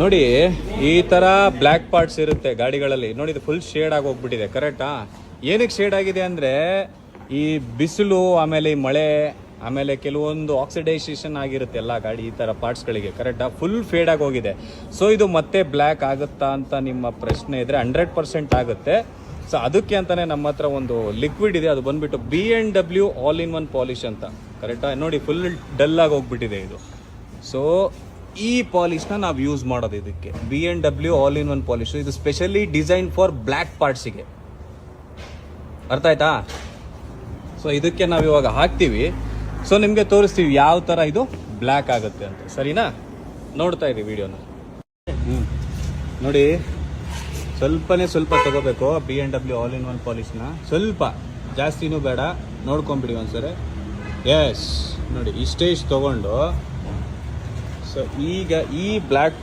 ನೋಡಿ, ಈ ತರ ಬ್ಲ್ಯಾಕ್ ಪಾರ್ಟ್ಸ್ ಇರುತ್ತೆ ಗಾಡಿಗಳಲ್ಲಿ. ನೋಡಿ, ಇದು ಫುಲ್ ಶೇಡ್ ಆಗಿ ಹೋಗ್ಬಿಟ್ಟಿದೆ ಕರೆಕ್ಟಾ ಏನಕ್ಕೆ ಶೇಡ್ ಆಗಿದೆ ಅಂದ್ರೆ, ಈ ಬಿಸಿಲು, ಆಮೇಲೆ ಈ ಮಳೆ, ಆಮೇಲೆ ಕೆಲವೊಂದು ಆಕ್ಸಿಡೈಸೇಷನ್ ಆಗಿರುತ್ತೆ ಎಲ್ಲ ಗಾಡಿ, ಈ ತರ ಪಾರ್ಟ್ಸ್ಗಳಿಗೆ ಕರೆಕ್ಟಾ ಫುಲ್ ಫೇಡ್ ಆಗಿ ಹೋಗಿದೆ. ಸೊ ಇದು ಮತ್ತೆ ಬ್ಲ್ಯಾಕ್ ಆಗುತ್ತಾ ಅಂತ ನಿಮ್ಮ ಪ್ರಶ್ನೆ ಇದ್ರೆ ಹಂಡ್ರೆಡ್ ಪರ್ಸೆಂಟ್ ಆಗುತ್ತೆ. ಸೊ ಅದಕ್ಕೆ ಅಂತಾನೆ ನಮ್ಮ ಹತ್ರ ಒಂದು ಲಿಕ್ವಿಡ್ ಇದೆ, ಅದು ಬಂದ್ಬಿಟ್ಟು B N W all in one polish ಅಂತ ಕರೆಕ್ಟಾ ನೋಡಿ ಫುಲ್ ಡಲ್ ಆಗಿ ಹೋಗ್ಬಿಟ್ಟಿದೆ ಇದು. ಸೊ ಈ ಪಾಲಿಶ್ನ ನಾವು ಯೂಸ್ ಮಾಡೋದು ಇದಕ್ಕೆ. B N W all in one polish ಇದು ಸ್ಪೆಷಲಿ ಡಿಸೈನ್ ಫಾರ್ ಬ್ಲ್ಯಾಕ್ ಪಾರ್ಟ್ಸಿಗೆ ಅರ್ಥ ಆಯ್ತಾ ಸೊ ಇದಕ್ಕೆ ನಾವು ಇವಾಗ ಹಾಕ್ತೀವಿ. ಸೊ ನಿಮಗೆ ತೋರಿಸ್ತೀವಿ ಯಾವ ಥರ ಇದು ಬ್ಲ್ಯಾಕ್ ಆಗುತ್ತೆ ಅಂತ. ಸರಿನಾ? ನೋಡ್ತಾ ಇದ್ದೀವಿ ವಿಡಿಯೋನ ನೋಡಿ, ಸ್ವಲ್ಪನೇ ಸ್ವಲ್ಪ ತಗೋಬೇಕು B N W all in one ಪಾಲಿಶ್ನ ಸ್ವಲ್ಪ. ಜಾಸ್ತಿನೂ ಬೇಡ. ನೋಡ್ಕೊಂಬಿಡಿ ಒಂದ್ಸರಿ. ಎಸ್ ನೋಡಿ, ಇಷ್ಟೇ ಇಷ್ಟು ತಗೊಂಡು ಸೊ ಈಗ ಈ ಬ್ಲ್ಯಾಕ್